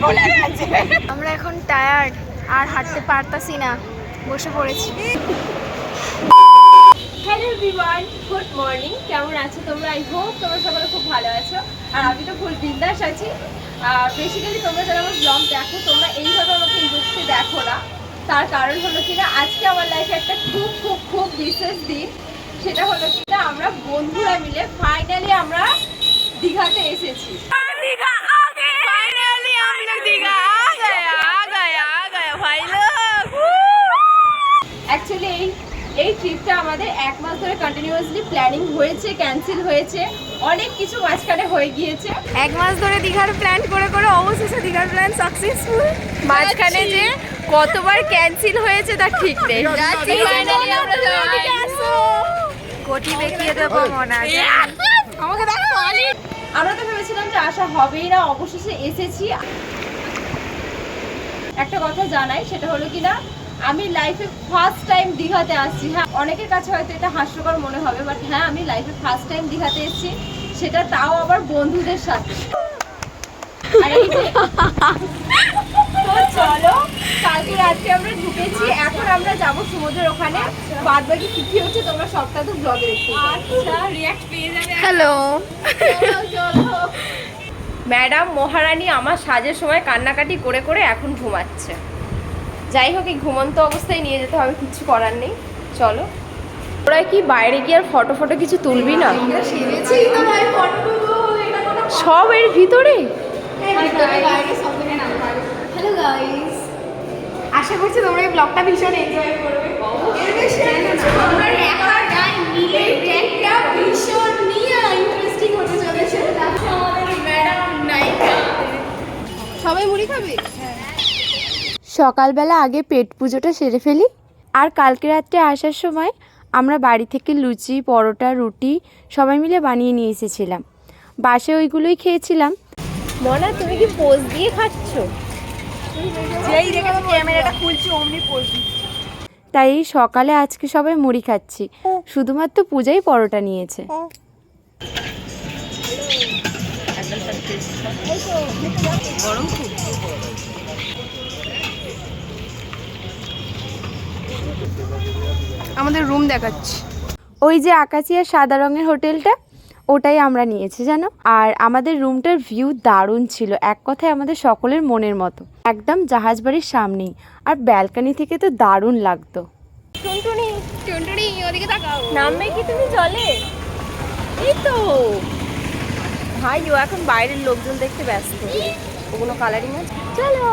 খুলে গেছে। আমরা এখন টায়ার্ড আর হাঁটতে পারতাছি না। বসে পড়েছি। হ্যালো এভরিওয়ান গুড মর্নিং কেমন আছো তোমরা? আই হোপ তোমরা সকলে খুব ভালো আছো। আর আমি তো ফুল বিন্দাস আছি। আর বেসিক্যালি তোমরা যারা আমার ব্লগ দেখো তোমরা এইভাবে আমাকে ইন্ডাস্ট্রি দেখো না। তার কারণ হলো কিনা আজকে আমার লাইফে একটা খুব খুব খুব বিশেষ দিন। সেটা হলো কিনা আমরা বন্ধুরা মিলে ফাইনালি আমরা দীঘাতে এসেছি দীঘা আগে ফাইনালি আমরা দীঘা আ গয়া আ গয়া আ গয়া ভাই লোগ অ্যাকচুয়ালি এই এই ট্রিপটা আমাদের এক মাস ধরে কন্টিনিউয়াসলি প্ল্যানিং হয়েছে ক্যান্সেল হয়েছে অনেক কিছু মাঝখানে হয়ে গিয়েছে। এক মাস ধরে দীঘার প্ল্যান করে করে অবশেষে দীঘার প্ল্যান সাকসেসফুল মাঝখানে যে কতবার ক্যান্সেল হয়েছে তার ঠিক নেই। কোটি বেঁকিয়ে দেবো মনে আছে আমাকে দেখো আমরা তো ভেবেছিলাম যে আসা হবেই না অবশেষে এসেছি। একটা কথা জানাই সেটা হলো কিনা? আমি লাইফে ফার্স্ট টাইম দীঘাতে আসছি। হ্যাঁ অনেকের কাছে হয়তো এটা হাস্যকর মনে হবে বাট হ্যাঁ আমি লাইফে ফার্স্ট টাইম দীঘাতে এসেছি। সেটা তাও আবার বন্ধুদের সাথে। চলো কালকে রাত্রে আমরা ঢুকেছি। এখন আমরা যাব সমুদ্রের ওখানে। বাদ বাকি কি কি হচ্ছে তোমরা সবটা তো ব্লগে দেখতে আচ্ছা পেয়ে যাবে। হ্যালো ম্যাডাম মহারানী আমার সাজের সময় কান্নাকাটি করে করে এখন ঘুমাচ্ছে। যাই হোক এই ঘুমন্ত অবস্থায় নিয়ে যেতে হবে কিছু করার নেই। চলো। ওরা কি বাইরে গিয়ে আর ফটো ফটো কিছু তুলবি না? সব এর ভিতরে? আশা করছি তোমরা এই ব্লগটা ভীষণ এনজয় করবে আমরা একা গাই মিলে একটা ভীষণ নিয়ে ইন্টারেস্টিং হতে চলেছে আমাদের ম্যাডাম নায়িকা সবাই মুড়ি খাবে সকালবেলা আগে পেট পুজোটা সেরে ফেলি। আর কালকে রাত্রে আসার সময় আমরা বাড়ি থেকে লুচি পরোটা রুটি সবাই মিলে বানিয়ে নিয়ে এসেছিলাম। বাসে ওইগুলোই খেয়েছিলাম। মনা তুমি কি পোজ দিয়ে খাচ্ছ? যেই দেখে ক্যামেরাটা খুলছি অমনি পোজ তাই সকালে আজকে সবাই মুড়ি খাচ্ছি। শুধুমাত্র পূজাই পরোটা নিয়েছে। আমাদের রুম দেখাচ্ছি। ওই যে আকাশিয়া সাদা রঙের হোটেলটা ওটাই আমরা নিয়েছি জানো? আর আমাদের রুমটার ভিউ দারুণ ছিল এক কথায় আমাদের সকলের মনের মতো। একদম জাহাজ বাড়ির সামনেই আর ব্যালকানি থেকে তো দারুণ লাগতো। টুনটুনি টুনটুনি ওদিকে তাকাও। নামবে কি তুমি জলে? এই তো। ভাই ও এখন বাইরের লোকজন দেখতে ব্যস্ত। ওগুলো কালারিং আছে? চলো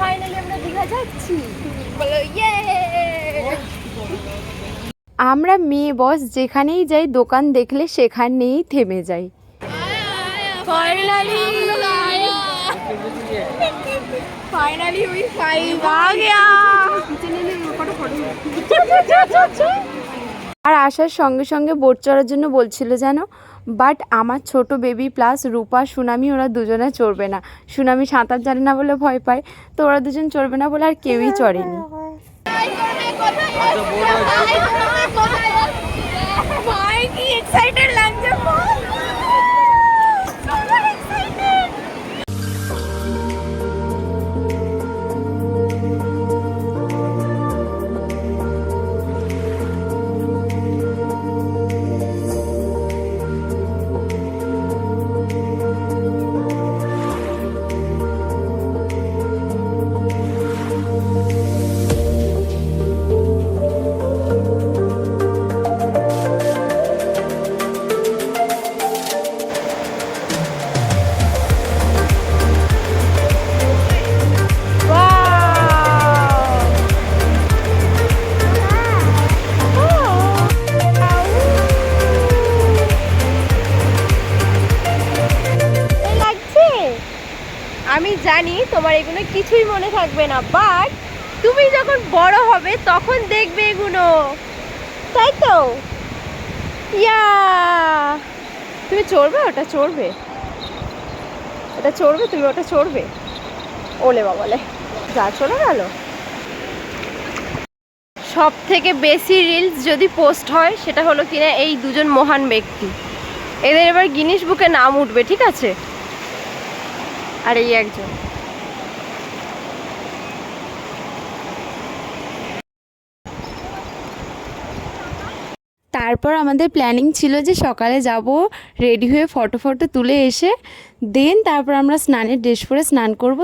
ফাইনালি আমরা দীঘা যাচ্ছি। বলো ইয়ে আমরা মেয়ে বস যেখানেই যাই দোকান দেখলে সেখানেই থেমে যাই। আর আসার সঙ্গে সঙ্গে বোট চড়ার জন্য বলছিল যেন বাট আমার ছোট বেবি প্লাস রূপা সুনামি ওরা দুজনে চড়বে না। সুনামি সাঁতার জানে না বলে ভয় পায় তো ওরা দুজন চড়বে না বলে আর কেউই চড়েনি। আচ্ছা, জানি তোমার এগুলো কিছুই মনে থাকবে না বাট তুমি যখন বড় হবে তখন দেখবে এগুলো। তাই তো? ইয়া তুমি চড়বে? ওটা চড়বে। ওটা চড়বে? তুমি ওটা চড়বে? ওলে বাবালে, যা চলে গেল। সব থেকে বেশি রিলস যদি পোস্ট হয়, সেটা হলো কিনা এই দুজন মহান ব্যক্তি। এদের এবার গিনিস বুকে নাম উঠবে, ঠিক আছে? আর এই একজন। তারপর আমাদের প্ল্যানিং ছিল যে সকালে যাব রেডি হয়ে ফটো ফটো তুলে এসে দেন তারপর আমরা স্নানের ড্রেস পরে স্নান করব।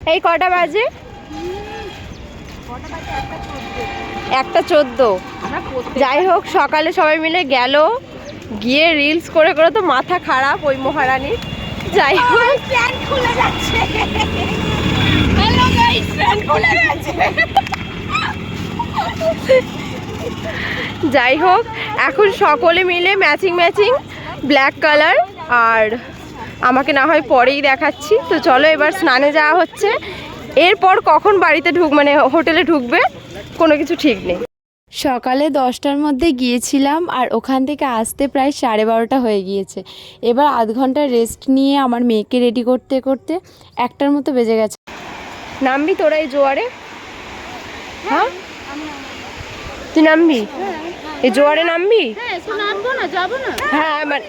এই কটা বাজে? একটা চোদ্দ। যাই হোক, সকালে সবাই মিলে গেল, গিয়ে রিলস করে করে তো মাথা খারাপ ওই মহারানীর যাই হোক। খুলে যাচ্ছে। যাই হোক এখন সকলে মিলে ম্যাচিং ম্যাচিং ব্ল্যাক কালার আর আমাকে না হয় পরেই দেখাচ্ছি। তো চলো এবার স্নানে যাওয়া হচ্ছে। এরপর কখন বাড়িতে ঢুক মানে হোটেলে ঢুকবে কোনো কিছু ঠিক নেই। সকালে দশটার মধ্যে গিয়েছিলাম আর ওখান থেকে আসতে প্রায় সাড়ে বারোটা হয়ে গিয়েছে। এবার আধ ঘণ্টা রেস্ট নিয়ে আমার মেয়েকে রেডি করতে করতে একটার মতো বেজে গেছে। নামবি তোরা এই জোয়ারে? হ্যাঁ? তুই নামবি? এই জোয়ারে নামবি? হ্যাঁ তো নামবো না যাব না। হ্যাঁ মানে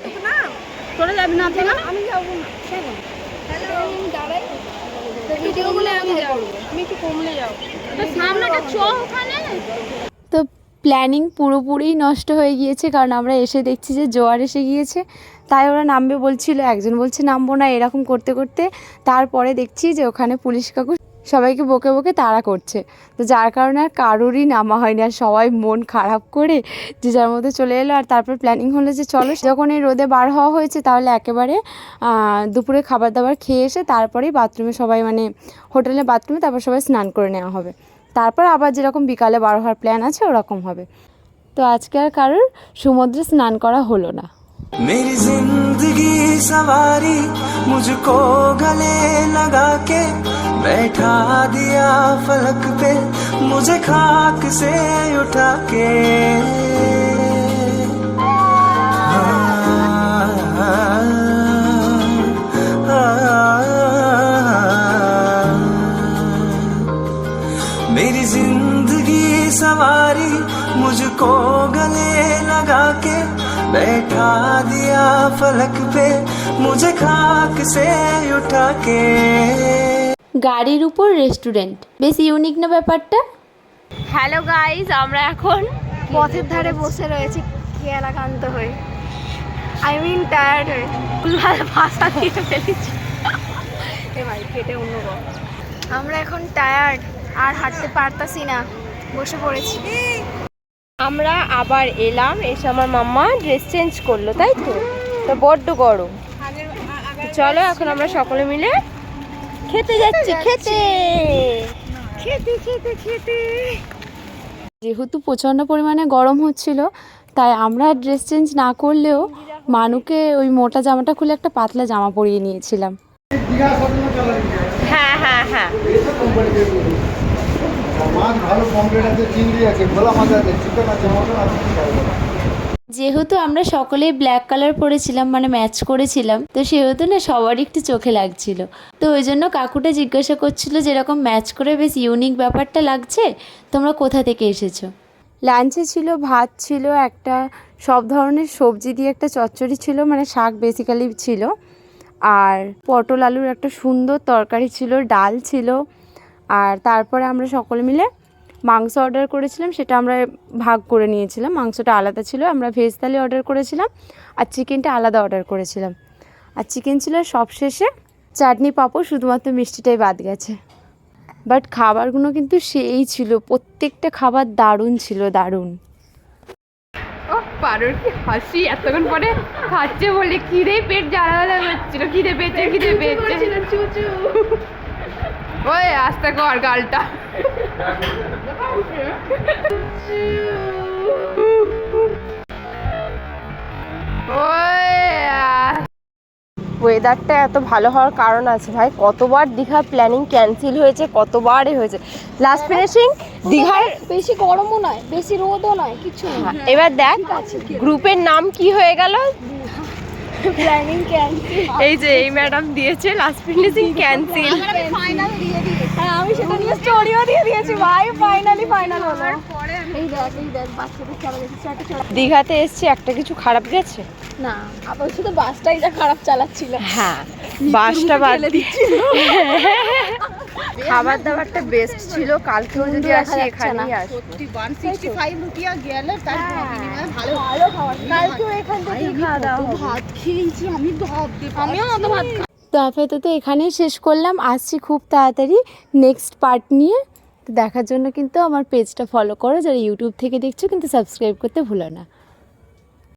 তোরা যাবি না তোরা আমি যাব না দাঁড়াই ভিডিওগুলো আমি যাব আমি একটু কমলে যাব সামনে একটা চ ওখানে। তো প্ল্যানিং পুরোপুরি নষ্ট হয়ে গিয়েছে কারণ আমরা এসে দেখছি যে জোয়ার এসে গিয়েছে। তাই ওরা নামবে বলছিল একজন বলছে নামবো না এরকম করতে করতে। তারপরে দেখছি যে ওখানে পুলিশ কাকু সবাইকে বকে বকে তাড়া করছে তো যার কারণে আর কারোরই নামা হয়নি আর সবাই মন খারাপ করে যে যার মধ্যে চলে এলো আর তারপর প্ল্যানিং হলো যে চলো যখন এই রোদে বার হওয়া হয়েছে তাহলে একেবারে আহ, দুপুরে খাবার দাবার খেয়ে এসে তারপরেই বাথরুমে সবাই মানে হোটেলে বাথরুমে তারপর সবাই স্নান করে নেওয়া হবে তারপর আবার যেরকম বিকালে বার হওয়ার প্ল্যান আছে ওরকম হবে তো আজকে আর কারোর সমুদ্রে স্নান করা হলো না मेरी जिंदगी सवारी मुझको गले लगा के बैठा दिया फलक पे, मुझे खाक से उठा के। मेरी ज़िंदगी सवारी मुझको गले लगा के, बैठा दिया फलक पे, मुझे खाक से उठा के। গাড়ির উপর রেস্টুরেন্ট বেশ ইউনিক না ব্যাপারটা? হ্যালো গাইজ আমরা এখন পথের ধারে বসে রয়েছে খেয়ালাকান্ত হয়ে। আই মিন টায়ার্ড হয়ে। ভালো ভাষা দিয়ে ফেলেছি। এ ভাই কেটে অন্য আমরা এখন টায়ার্ড আর হাঁটতে পারতাছি না। বসে পড়েছি। আমরা আবার এলাম এসে আমার মাম্মা ড্রেস চেঞ্জ করল তাই তো? তো বড্ড গরম। চলো এখন আমরা সকলে মিলে খেতে যাচ্ছি খেতে। খেতে খেতে খেতে। যেহেতু প্রচণ্ড পরিমাণে গরম হচ্ছিল তাই আমরা ড্রেস চেঞ্জ না করলেও মানুকে ওই মোটা জামাটা খুলে একটা পাতলা জামা পরিয়ে নিয়েছিলাম। হ্যাঁ হ্যাঁ হ্যাঁ। মাছ ভালো পমপ্লেট আছে চিংড়ি আছে ভোলা মাছ আছে চিকেন আছে মটন আছে? যেহেতু আমরা সকলেই ব্ল্যাক কালার পরেছিলাম মানে ম্যাচ করেছিলাম, তো সেহেতু না সবারই একটু চোখে লাগছিল। তো ওই জন্য কাকুটা জিজ্ঞাসা করছিল যেরকম ম্যাচ করে বেশ ইউনিক ব্যাপারটা লাগছে, তোমরা কোথা থেকে এসেছ? লাঞ্চে ছিল, ভাত ছিল, একটা সব ধরনের সবজি দিয়ে একটা চচ্চড়ি ছিল মানে শাক বেসিক্যালি ছিল। আর পটল আলুর একটা সুন্দর তরকারি ছিল, ডাল ছিল। আর তারপরে আমরা সকলে মিলে মাংস অর্ডার করেছিলাম সেটা আমরা ভাগ করে নিয়েছিলাম। মাংসটা আলাদা ছিল আমরা ভেজ থালি অর্ডার করেছিলাম আর চিকেনটা আলাদা অর্ডার করেছিলাম। আর চিকেন ছিল সব শেষে চাটনি পাঁপড় শুধুমাত্র মিষ্টিটাই বাদ গেছে। বাট খাবারগুলো কিন্তু সেই ছিল প্রত্যেকটা খাবার দারুণ ছিল দারুণ। ও পারুর কি হাসি এতক্ষণ পরে খাচ্ছে বলে খিদে পেট জ্বালা জ্বালা করছিল খিদে পেয়েছে খিদে পেয়েছে। চুচু। ওই আস্তে কর গালটা। ওয়েদারটা এত ভালো হওয়ার কারণ আছে ভাই। কতবার দীঘার প্ল্যানিং ক্যান্সেল হয়েছে কতবারই হয়েছে। লাস্ট ফিনিশিং দীঘার বেশি গরমও নয় বেশি রোদও নয় কিছু না এবার দেখ গ্রুপের নাম কি হয়ে গেল? প্ল্যানিং ক্যান্সেল এই যে এই ম্যাডাম দিয়েছে লাস্ট ফিনিশিং ক্যান্সেল ফাইনাল দিয়ে দিয়েছি। হ্যাঁ আমি সেটা নিয়ে স্টোরিও দিয়ে দিয়েছি ভাই ফাইনালি ফাইনাল হলো। এই দেখ এই দেখ বাচ্চাদের চলে গেছে দীঘাতে এসছি একটা কিছু খারাপ গেছে? না আবার শুধু বাসটাই যা খারাপ চালাচ্ছিল। হ্যাঁ বাসটা বাদ খাবার দাবারটা বেস্ট ছিল কালকেও যদি দেখা আসি যাচ্ছে না। এখানেই আসি ভালো ভালো। খাবার কালকেও এখান থেকে খাওয়া দাওয়া হবে। আমিও অত ভাত তো আপাতত এখানেই শেষ করলাম। আসছি খুব তাড়াতাড়ি নেক্সট পার্ট নিয়ে। তো দেখার জন্য কিন্তু আমার পেজটা ফলো করো। যারা ইউটিউব থেকে দেখছ কিন্তু সাবস্ক্রাইব করতে ভুলো না।